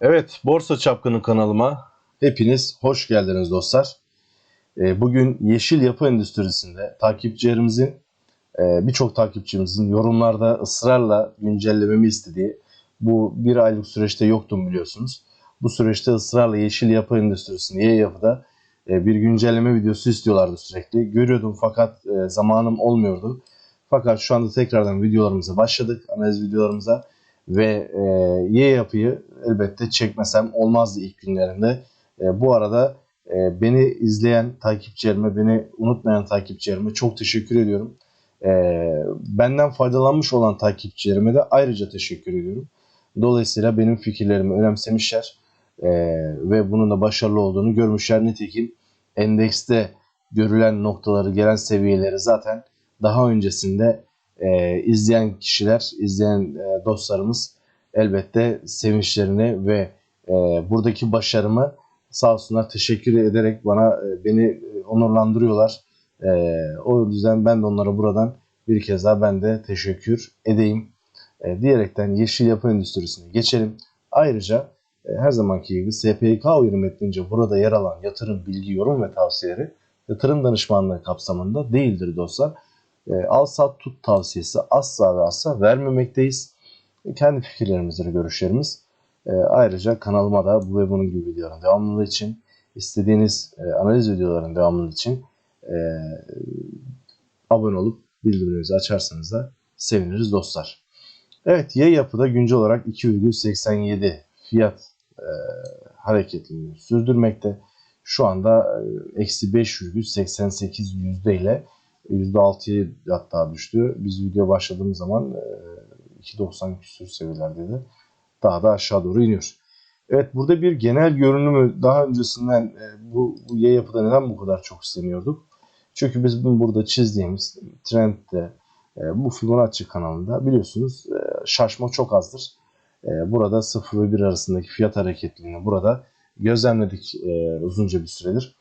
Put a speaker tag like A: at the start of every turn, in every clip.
A: Evet, Borsa Çapkını kanalıma hepiniz hoş geldiniz dostlar. Ee, Bugün yeşil yapı endüstrisinde takipçilerimizin, e, birçok takipçimizin yorumlarda ısrarla güncellememi istediği bu bir aylık süreçte yoktum biliyorsunuz. Bu süreçte ısrarla yeşil yapı endüstrisinde, Y yapıda e, bir güncelleme videosu istiyorlardı sürekli. Görüyordum fakat e, zamanım olmuyordu. Fakat şu anda tekrardan videolarımıza başladık, analiz videolarımıza ve e, Y yapıyı elbette çekmesem olmazdı ilk günlerinde. E, bu arada e, beni izleyen takipçilerime, beni unutmayan takipçilerime çok teşekkür ediyorum. E, benden faydalanmış olan takipçilerime de ayrıca teşekkür ediyorum. Dolayısıyla benim fikirlerimi önemsemişler e, ve bunun da başarılı olduğunu görmüşler. Nitekim endekste görülen noktaları, gelen seviyeleri zaten daha öncesinde e, izleyen kişiler, izleyen e, dostlarımız elbette sevinçlerini ve e, buradaki başarımı sağ olsunlar teşekkür ederek bana e, beni e, onurlandırıyorlar. E, o yüzden ben de onlara buradan bir kez daha ben de teşekkür edeyim. E, diyerekten yeşil yapı endüstrisine geçelim. Ayrıca e, her zamanki gibi SPK uyarı metnince burada yer alan yatırım, bilgi, yorum ve tavsiyeleri yatırım danışmanlığı kapsamında değildir dostlar. E, al sat tut tavsiyesi asla ve asla vermemekteyiz. Kendi fikirlerimiz ve görüşlerimiz. E, ayrıca kanalıma da bu ve bunun gibi videoların devamlılığı için istediğiniz e, analiz videoların devamlılığı için e, abone olup bildirimlerinizi açarsanız da seviniriz dostlar. Evet Y yapıda güncel olarak 2,87 fiyat e, sürdürmekte. Şu anda e, eksi 5,88 yüzde ile %6'ya hatta düştü. Biz video başladığımız zaman e, 2.90 küsur seviyelerdeydi. Daha da aşağı doğru iniyor. Evet burada bir genel görünümü daha öncesinden e, bu, bu Y yapıda neden bu kadar çok isteniyorduk? Çünkü biz bunu burada çizdiğimiz trendde e, bu Fibonacci kanalında biliyorsunuz e, şaşma çok azdır. E, burada 0 ve 1 arasındaki fiyat hareketliliğini burada gözlemledik e, uzunca bir süredir.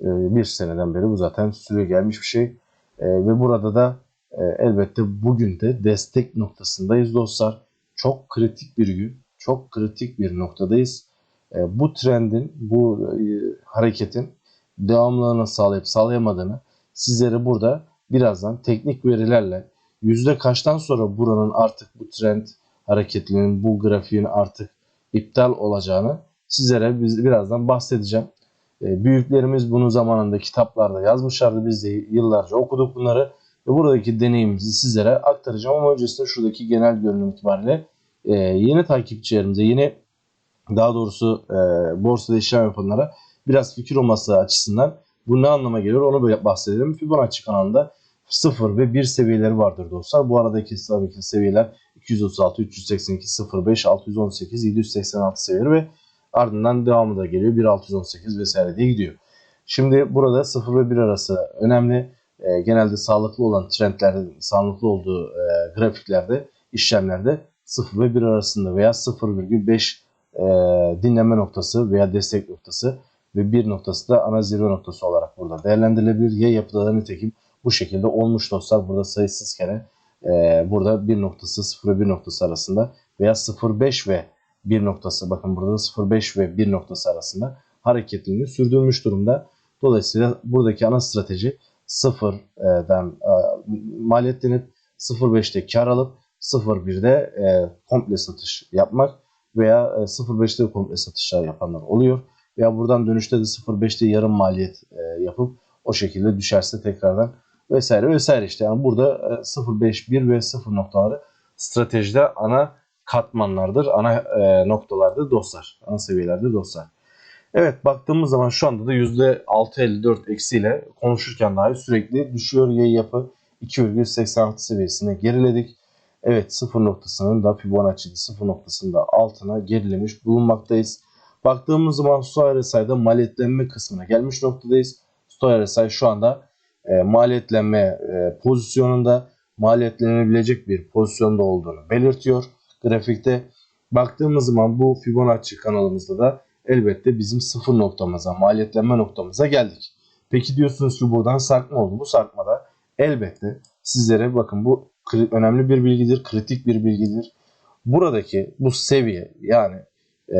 A: E, bir seneden beri bu zaten süre gelmiş bir şey. E, ve burada da e, elbette bugün de destek noktasındayız dostlar. Çok kritik bir gün, çok kritik bir noktadayız. E, bu trendin, bu e, hareketin devamlılığını sağlayıp sağlayamadığını sizlere burada birazdan teknik verilerle yüzde kaçtan sonra buranın artık bu trend hareketinin, bu grafiğin artık iptal olacağını sizlere biz birazdan bahsedeceğim. E, büyüklerimiz bunu zamanında kitaplarda yazmışlardı. Biz de yıllarca okuduk bunları. Ve buradaki deneyimimizi sizlere aktaracağım. Ama öncesinde şuradaki genel görünüm itibariyle e, yeni takipçilerimize, yeni daha doğrusu e, borsada işlem yapanlara biraz fikir olması açısından bu ne anlama geliyor onu bahsedelim. Fibonacci kanalında 0 ve 1 seviyeleri vardır dostlar. Bu aradaki tabii ki seviyeler 236, 382, 05, 618, 786 seviyeleri ve ardından devamı da geliyor. 1618 vesaire diye gidiyor. Şimdi burada 0 ve 1 arası önemli. E, genelde sağlıklı olan trendlerde, sağlıklı olduğu e, grafiklerde, işlemlerde 0 ve 1 arasında veya 0,5 e, dinleme noktası veya destek noktası ve 1 noktası da ana zirve noktası olarak burada değerlendirilebilir. Y yapıda da nitekim bu şekilde olmuş dostlar. Burada sayısız kere e, burada 1 noktası 0 ve 1 noktası arasında veya 0,5 ve 1 noktası bakın burada 0,5 ve 1 noktası arasında hareketliliğini sürdürmüş durumda. Dolayısıyla buradaki ana strateji 0'dan e, maliyetlenip 0,5'te kar alıp 0,1'de e, komple satış yapmak veya e, 0,5'te komple satışlar yapanlar oluyor. Veya buradan dönüşte de 0,5'te yarım maliyet e, yapıp o şekilde düşerse tekrardan vesaire vesaire işte. Yani burada e, 0,5, 1 ve 0 noktaları stratejide ana katmanlardır, ana e, noktalardır dostlar. Ana seviyelerde dostlar. Evet baktığımız zaman şu anda da %6.54 eksiyle konuşurken dahi sürekli düşüyor Y yapı 2,86 seviyesine geriledik. Evet 0 noktasının da Fibonacci'de 0 noktasında altına gerilemiş bulunmaktayız. Baktığımız zaman Stoy RSI'da maliyetlenme kısmına gelmiş noktadayız. Stoy RSI şu anda e, maliyetlenme e, pozisyonunda maliyetlenebilecek bir pozisyonda olduğunu belirtiyor. Grafikte baktığımız zaman bu Fibonacci kanalımızda da elbette bizim sıfır noktamıza, maliyetlenme noktamıza geldik. Peki diyorsunuz ki buradan sarkma oldu. Bu sarkmada elbette sizlere bakın bu önemli bir bilgidir, kritik bir bilgidir. Buradaki bu seviye yani e,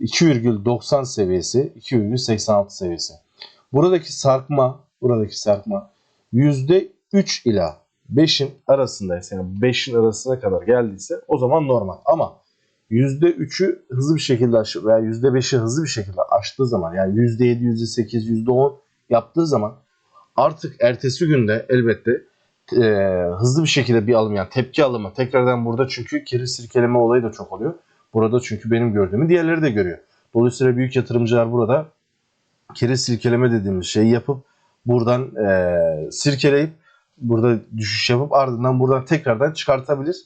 A: 2,90 seviyesi, 2,86 seviyesi. Buradaki sarkma, buradaki sarkma %3 ila 5'in arasındaysa yani 5'in arasına kadar geldiyse o zaman normal. Ama %3'ü hızlı bir şekilde aşıp veya %5'i hızlı bir şekilde aştığı zaman yani %7, %8, %10 yaptığı zaman artık ertesi günde elbette e, hızlı bir şekilde bir alım yani tepki alımı tekrardan burada çünkü geri sirkeleme olayı da çok oluyor. Burada çünkü benim gördüğümü diğerleri de görüyor. Dolayısıyla büyük yatırımcılar burada kere silkeleme dediğimiz şeyi yapıp buradan e, sirkeleyip burada düşüş yapıp ardından buradan tekrardan çıkartabilir.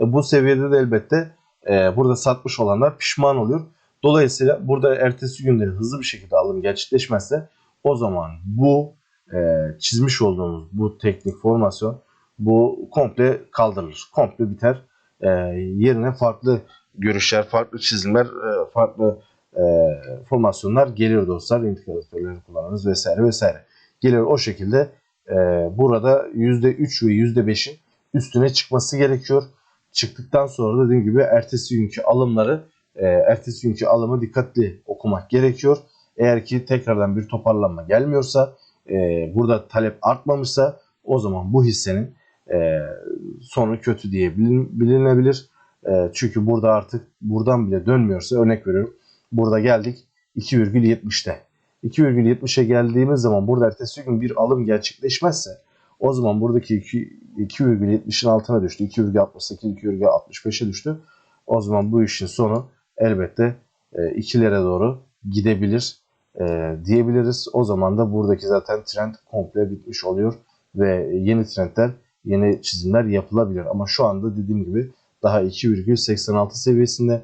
A: E, bu seviyede de elbette e, burada satmış olanlar pişman oluyor. Dolayısıyla burada ertesi günde hızlı bir şekilde alım gerçekleşmezse o zaman bu e, çizmiş olduğumuz bu teknik formasyon bu komple kaldırılır. Komple biter. E, yerine farklı görüşler, farklı çizimler, e, farklı e, formasyonlar gelir dostlar. İndikatörleri kullanırız vesaire vesaire. Gelir o şekilde e, burada %3 ve %5'in üstüne çıkması gerekiyor. Çıktıktan sonra dediğim gibi ertesi günkü alımları e, ertesi günkü alımı dikkatli okumak gerekiyor. Eğer ki tekrardan bir toparlanma gelmiyorsa e, burada talep artmamışsa o zaman bu hissenin e, sonu kötü diye bilin- bilinebilir. Çünkü burada artık buradan bile dönmüyorsa örnek veriyorum. Burada geldik 2,70'te. 2,70'e geldiğimiz zaman burada ertesi gün bir alım gerçekleşmezse o zaman buradaki 2 2,70'in altına düştü. 2,68, 2,65'e düştü. O zaman bu işin sonu elbette e, 2'lere doğru gidebilir e, diyebiliriz. O zaman da buradaki zaten trend komple bitmiş oluyor ve yeni trendler, yeni çizimler yapılabilir. Ama şu anda dediğim gibi daha 2,86 seviyesinde.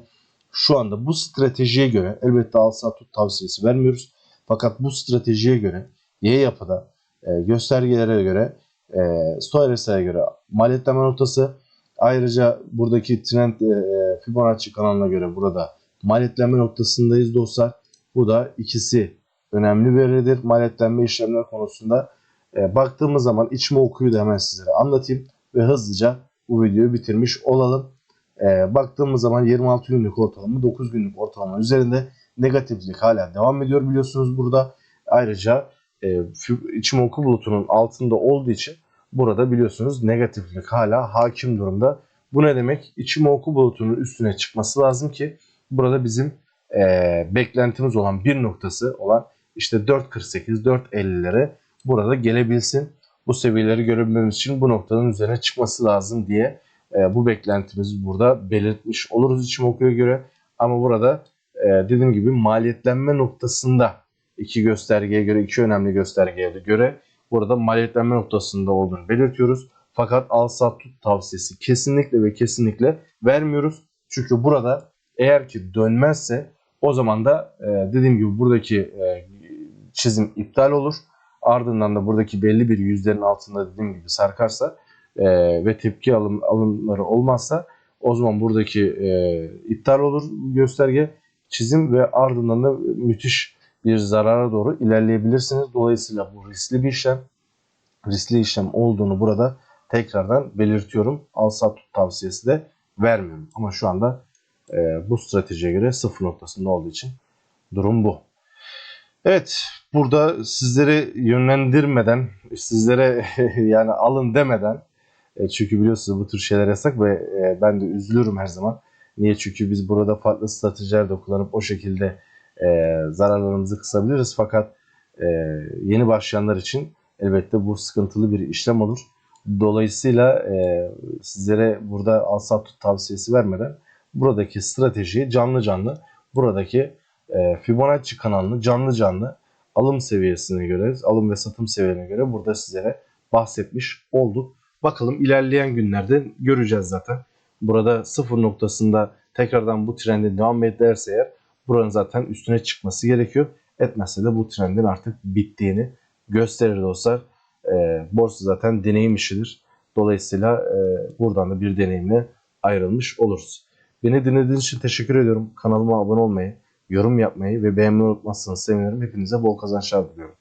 A: Şu anda bu stratejiye göre elbette al sat tut tavsiyesi vermiyoruz. Fakat bu stratejiye göre Y yapıda e, göstergelere göre e, Stoires'e göre maliyetleme notası ayrıca buradaki trend e, Fibonacci kanalına göre burada maliyetleme noktasındayız dostlar. Bu da ikisi önemli veridir maliyetlenme işlemler konusunda. E, baktığımız zaman içme okuyu da hemen sizlere anlatayım ve hızlıca bu videoyu bitirmiş olalım. E, baktığımız zaman 26 günlük ortalama 9 günlük ortalama üzerinde negatiflik hala devam ediyor biliyorsunuz burada. Ayrıca e, fib- içim oku bulutunun altında olduğu için burada biliyorsunuz negatiflik hala hakim durumda. Bu ne demek? İçim oku bulutunun üstüne çıkması lazım ki burada bizim e, beklentimiz olan bir noktası olan işte 4.48 4.50'lere burada gelebilsin. Bu seviyeleri görebilmemiz için bu noktanın üzerine çıkması lazım diye e, bu beklentimizi burada belirtmiş oluruz içim okuya göre. Ama burada e, dediğim gibi maliyetlenme noktasında iki göstergeye göre, iki önemli göstergeye göre burada maliyetlenme noktasında olduğunu belirtiyoruz. Fakat al sat tut tavsiyesi kesinlikle ve kesinlikle vermiyoruz. Çünkü burada eğer ki dönmezse o zaman da e, dediğim gibi buradaki e, çizim iptal olur. Ardından da buradaki belli bir yüzlerin altında dediğim gibi sarkarsa e, ve tepki alım, alımları olmazsa o zaman buradaki e, iptal olur gösterge çizim ve ardından da müthiş bir zarara doğru ilerleyebilirsiniz. Dolayısıyla bu riskli bir işlem. Riskli işlem olduğunu burada tekrardan belirtiyorum. Al sat tut tavsiyesi de vermiyorum. Ama şu anda e, bu stratejiye göre sıfır noktasında olduğu için durum bu. Evet burada sizleri yönlendirmeden sizlere yani alın demeden e, çünkü biliyorsunuz bu tür şeyler yasak ve e, ben de üzülürüm her zaman. Niye? Çünkü biz burada farklı stratejiler de kullanıp o şekilde e, zararlarımızı kısabiliriz. Fakat e, yeni başlayanlar için elbette bu sıkıntılı bir işlem olur. Dolayısıyla e, sizlere burada al sat tut tavsiyesi vermeden buradaki stratejiyi canlı canlı buradaki e, Fibonacci kanalını canlı canlı alım seviyesine göre, alım ve satım seviyelerine göre burada sizlere bahsetmiş olduk. Bakalım ilerleyen günlerde göreceğiz zaten. Burada sıfır noktasında tekrardan bu trendin devam ederse eğer buranın zaten üstüne çıkması gerekiyor. Etmezse de bu trendin artık bittiğini gösterir dostlar. E, borsa zaten deneyim işidir. Dolayısıyla e, buradan da bir deneyimle ayrılmış oluruz. Beni dinlediğiniz için teşekkür ediyorum. Kanalıma abone olmayı, yorum yapmayı ve beğenmeyi unutmazsanız sevinirim. Hepinize bol kazançlar diliyorum.